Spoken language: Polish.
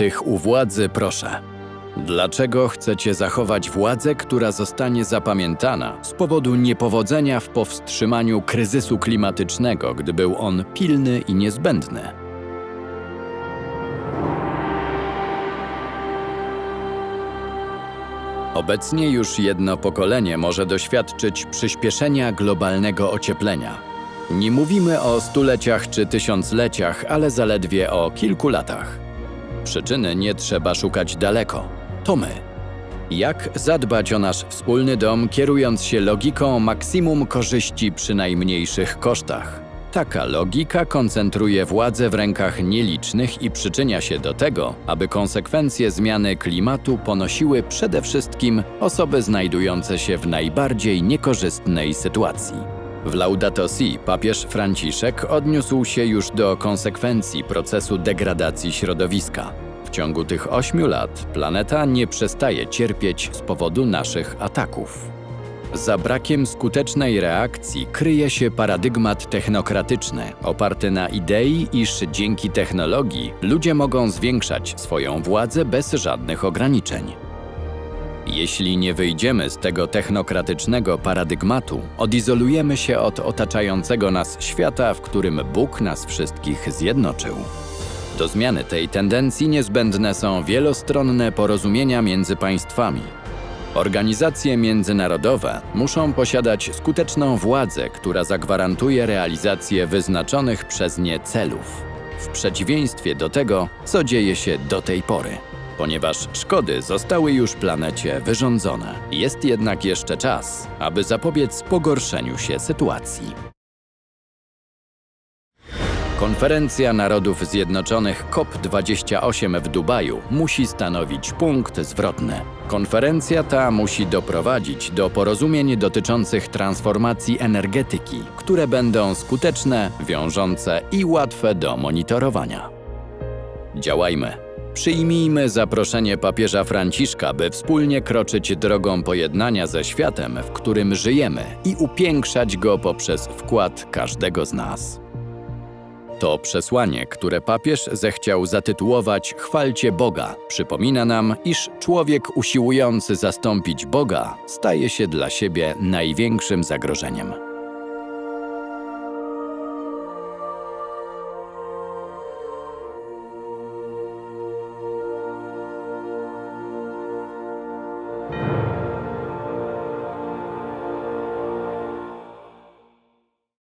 tych u władzy, proszę. Dlaczego chcecie zachować władzę, która zostanie zapamiętana z powodu niepowodzenia w powstrzymaniu kryzysu klimatycznego, gdy był on pilny i niezbędny? Obecnie już jedno pokolenie może doświadczyć przyspieszenia globalnego ocieplenia. Nie mówimy o stuleciach czy tysiącleciach, ale zaledwie o kilku latach. Przyczyny nie trzeba szukać daleko. To my. Jak zadbać o nasz wspólny dom, kierując się logiką maksimum korzyści przy najmniejszych kosztach? Taka logika koncentruje władzę w rękach nielicznych i przyczynia się do tego, aby konsekwencje zmiany klimatu ponosiły przede wszystkim osoby znajdujące się w najbardziej niekorzystnej sytuacji. W Laudato Si papież Franciszek odniósł się już do konsekwencji procesu degradacji środowiska. W ciągu tych ośmiu lat planeta nie przestaje cierpieć z powodu naszych ataków. Za brakiem skutecznej reakcji kryje się paradygmat technokratyczny, oparty na idei, iż dzięki technologii ludzie mogą zwiększać swoją władzę bez żadnych ograniczeń. Jeśli nie wyjdziemy z tego technokratycznego paradygmatu, odizolujemy się od otaczającego nas świata, w którym Bóg nas wszystkich zjednoczył. Do zmiany tej tendencji niezbędne są wielostronne porozumienia między państwami. Organizacje międzynarodowe muszą posiadać skuteczną władzę, która zagwarantuje realizację wyznaczonych przez nie celów, w przeciwieństwie do tego, co dzieje się do tej pory. Ponieważ szkody zostały już planecie wyrządzone, jest jednak jeszcze czas, aby zapobiec pogorszeniu się sytuacji. Konferencja Narodów Zjednoczonych COP28 w Dubaju musi stanowić punkt zwrotny. Konferencja ta musi doprowadzić do porozumień dotyczących transformacji energetyki, które będą skuteczne, wiążące i łatwe do monitorowania. Działajmy. Przyjmijmy zaproszenie papieża Franciszka, by wspólnie kroczyć drogą pojednania ze światem, w którym żyjemy i upiększać go poprzez wkład każdego z nas. To przesłanie, które papież zechciał zatytułować Chwalcie Boga, przypomina nam, iż człowiek usiłujący zastąpić Boga staje się dla siebie największym zagrożeniem.